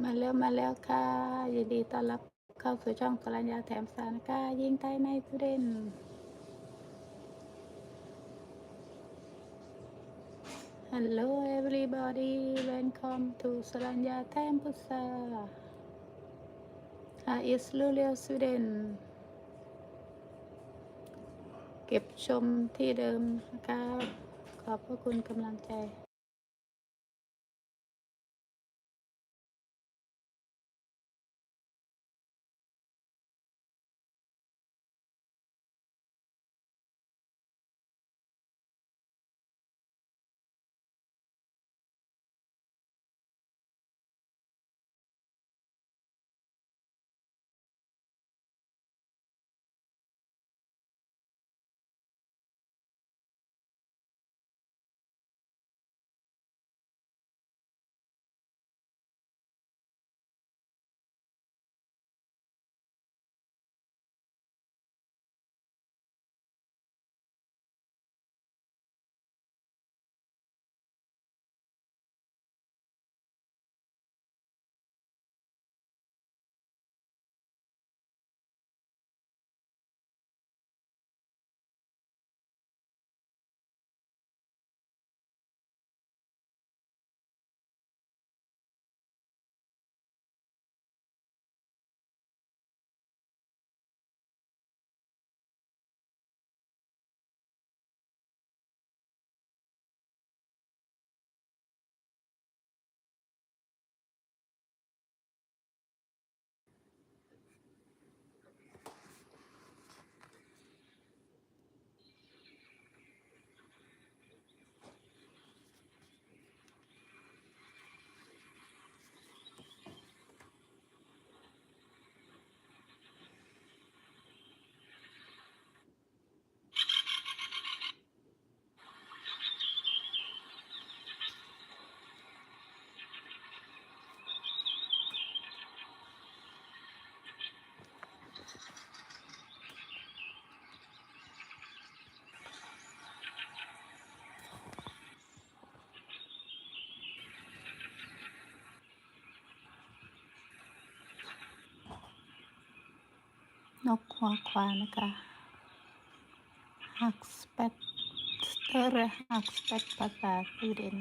มาแล้วมาแล้วค่ะยินดีต้อนรับเข้าสู่ช่องสรัญญาแถมสารค่ะยิงไทยในทุเรน Hello everybody welcome to สรัญญาแถมพุทราค่ะ is Luleå Sweden เก็บชมที่เดิมนะคะขอบพระคุณกำลังใจ หัวขวานะคะหักสเปตเตอร์หักสเปตภาษาสวีเดน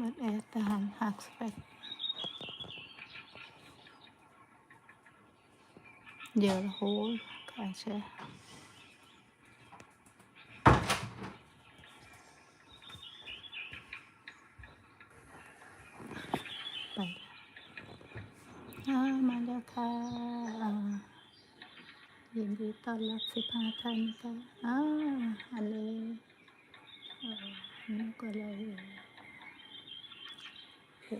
เบิดแอร์ทหารหักสเปกเดี๋ยวโหค่ะใช่ไปอ่ามาแล้วค่ะอ่ายินดีต้อนรับสิบห้าท่านค่ะอ่าอันนี้นี่ก็เลย See,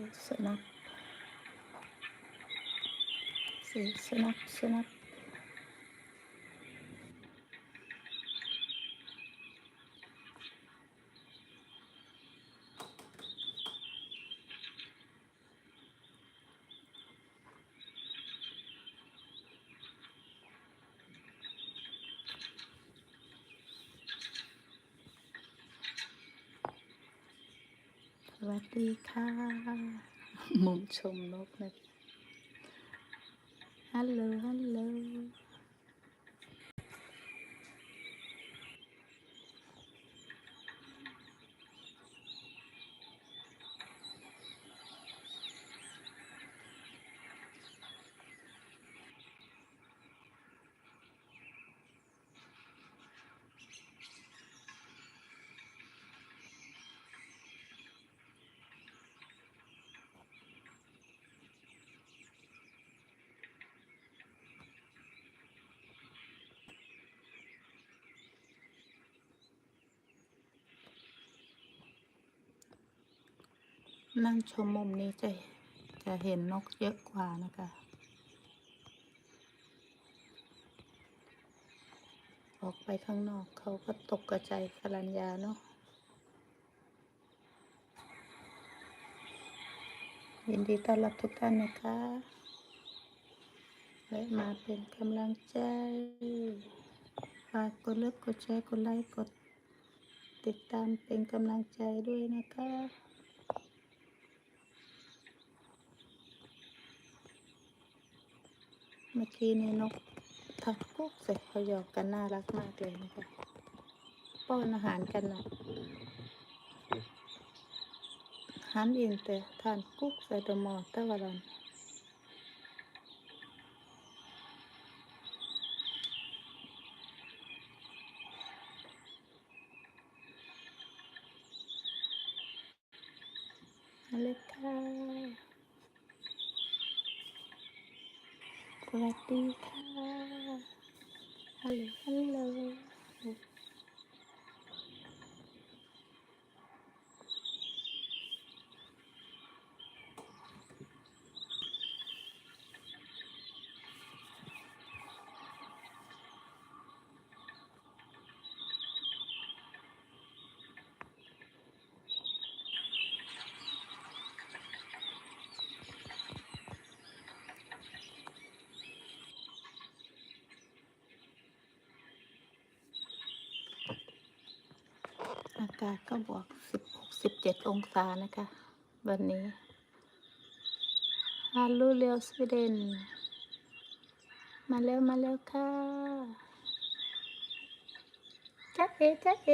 snap, snap. ส วัสดีค่ะ มุมชมนกนะ ฮัลโหล ฮัลโหล ส นั่งชมมุมนี้จะจะเห็นนกเยอะกว่านะคะ ออกไปข้างนอกเขาก็ตกกระจายสรัญญาเนาะยินดีต้อนรับทุกท่านนะคะและมาเป็นกำลังใจฝากกดเลิกกดแชร์กดไลค์กดติดตามเป็นกำลังใจด้วยนะคะ เมื่อกี้นี่นกทักกุ๊กใส่เขาหยอกกันน่ารักมากเลยนะคะป้อนอาหารกันนะหันอินแต่ทานกุ๊กใส่ตัวหมอตะวันรันมาเลยค่ะ สวัสดีค่ะฮัลโหลฮัลโหล อากาศก็บวกสิบหกสิบเจ็ดองศานะคะ วันนี้ฮัลโหลเรียวสวีเดน มาแล้วมาแล้วค่ะจ๊ะเอจ๊ะเอ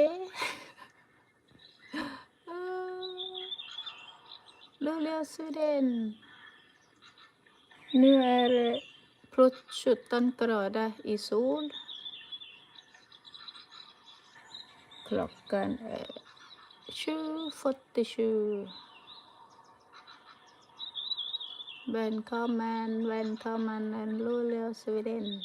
ลูเรียวสวีเดน Nu är det plus 17 grader i sol. Klockan är 7.47. Välkommen, välkommen till Luleå, Sweden.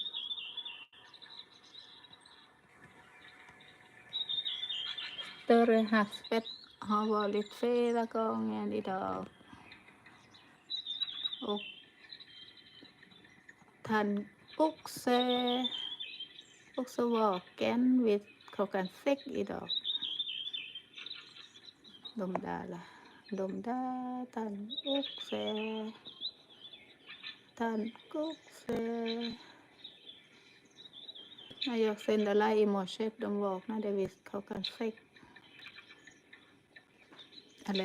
Större havsbett har varit flera gånger idag. Och han också, också vaken vid เขากันเซ็กอีดอก ดมดาละดมดาตันอุกเซตันกุกเซนายกเซนดาไลมอเชฟดมบอกนะเดวิสเขากันเซ็กอะไร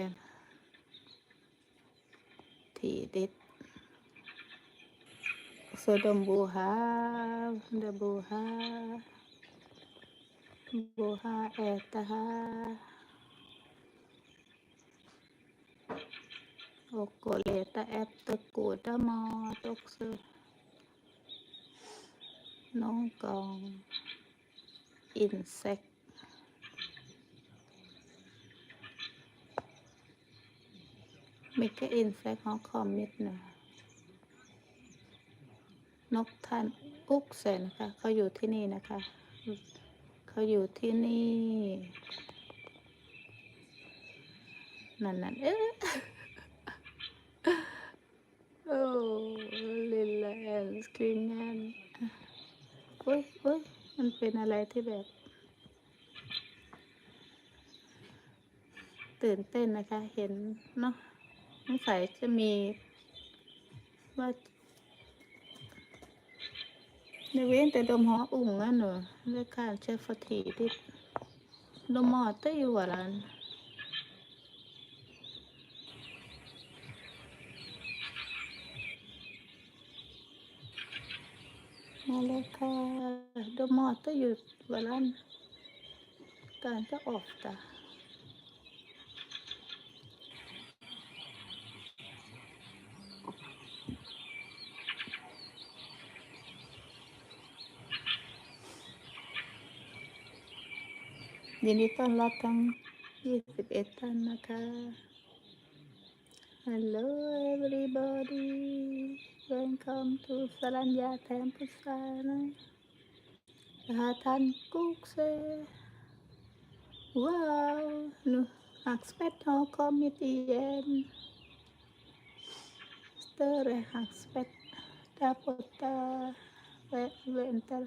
ทีเด็ดโซดมบั boo have, the boo. บฮาเอตหาโอโกเลตาแอปตะกูตะมอตกซึน้องกอง อินเซ็กมิกอินเซ็กขอคอมมิดนะนกท่านอุกเซนนะคะเขาอยู่ที่นี่นะคะ เขาอยู่ที่นี่ นั่นนั่นเอ๊ะโอ้ลิลแอนสกรีนแอนโอ้ยโอ้ยมันเป็นอะไรที่แบบ ตื่นเต้นนะคะ เห็นเนาะสงสัยจะมีว่า ในเว้นแต่ดมหออุ่งนั่นเหรอเรื่องารเชฟทีที่ดมหอเตี้ยวร้านมาเลยค่ะดมหอเตี้ยวร้านการจะออกจ้ะ ท่านกุ๊กเซว้าวนู Hackspett har kommit igen. Större hackspett. Där borta. Vä- Vänta.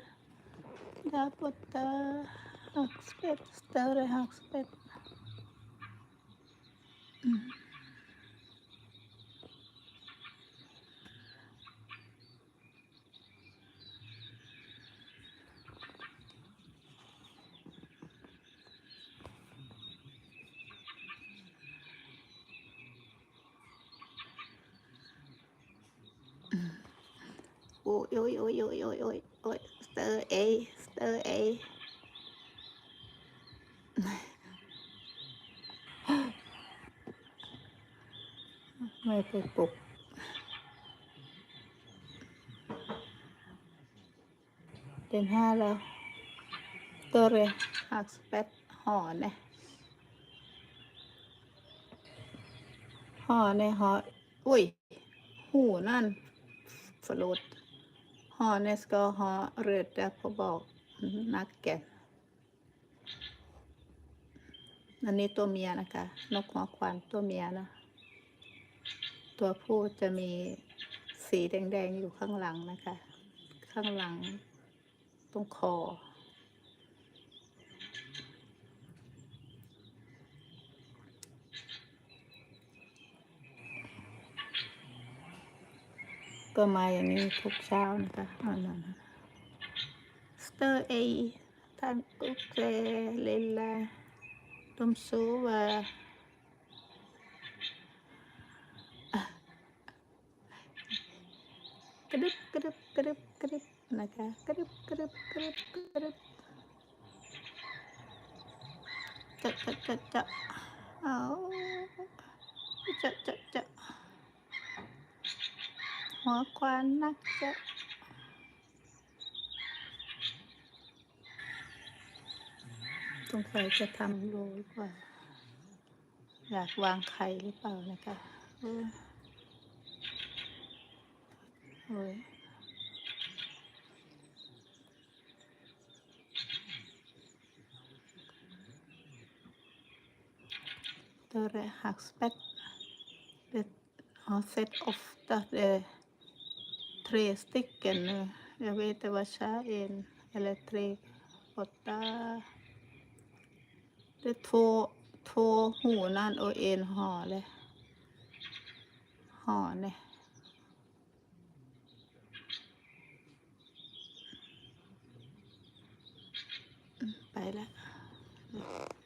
Där borta. Hackspett. Större hackspett. ಹಾಕ್ಸ್ಬೇಕು ತವರೆ ಹಾಕ್ಸ್ಬೇಕು ôi ôi ôi ôi ôi ôi ôi stir a stir a. ไปปลุกเดือนห้าแล้วตัวเรหักสเปดห่อเนี่ยห่อเนี่ยห่ออุ้ย หูนั่นฟลุดห่อเนี่ยก็ห่อเรือแต่พอบอกนักแก่นอันนี้ตัวเมียนะคะ นกหัวควันตัวเมียนะ ตัวผู้จะมีสีแดง ๆ อยู่ข้างหลังนะคะ ข้างหลังตรงคอ ก็มาอย่างนี้ทุกเช้านะคะอันนั้นสเตอร์เอทางกุกเจเลลาตุมซูว่า กระดึบกระดึบกระดึบกระดึบนะคะกระดึบกระดึบกระดึบกระดึบจะจะจะจะเอาจะจะจะหัวควานนักจะสงสัยจะทำโรยกว่า อยากวางไข่หรือเปล่านะคะ Oj. Större hackspett. Jag har sett ofta det tre stycken nu. Jag vet det var så en eller tre, åtta. Det är två, två honan och en hale. Hane.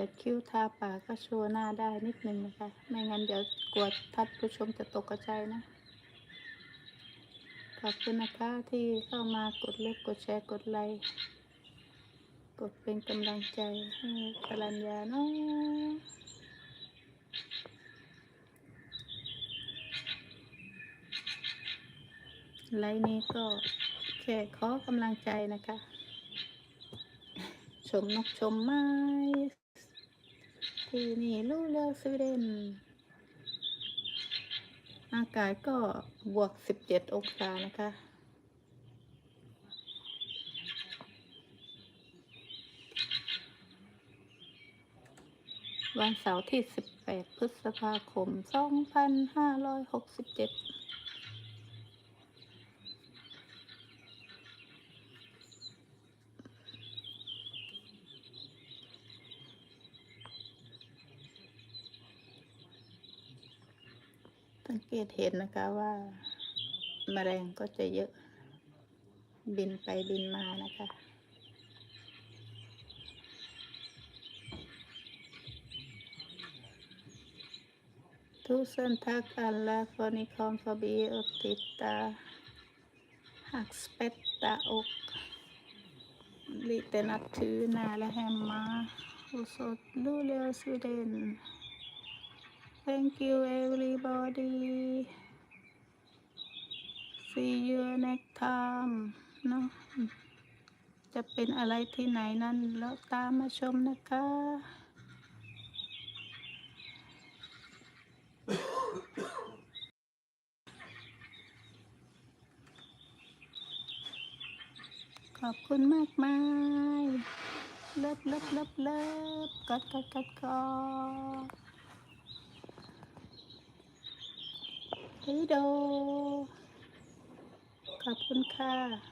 เขียนคิ้วทาปากก็โชว์หน้าได้นิดนึงนะคะ ไม่งั้นเดี๋ยวกลัวท่านผู้ชมจะตกใจนะ ขอบคุณนะคะที่เข้ามากดเล็กกดแชร์กดไลค์กดเป็นกำลังใจให้กรัญญาเนาะไลค์นี้ก็แค่ขอกำลังใจนะคะ ชมนกชมไม้ ที่นี่ลูเลอสวีเดน อากาศก็บวก 17 องศานะคะ วันเสาร์ที่ 18 พฤษภาคม 2567 เกตเห็นนะคะว่าแมลงก็จะเยอะ บินไปบินมานะคะทุสันทักอัลลาฟอนิคอมฟอบีอติตาหักสเปตตาอกลิเตนัทถือนาและแฮมมาอสดลูเลสุเดน thank you everybody see you next time เนาะจะเป็นอะไรที่ไหนนั้นแล้วตามมาชมนะคะ ขอบคุณมากมายเลิฟเลิฟเลิฟเลิฟกอดกอดกอดกอด ฮิโด ขอบคุณค่ะ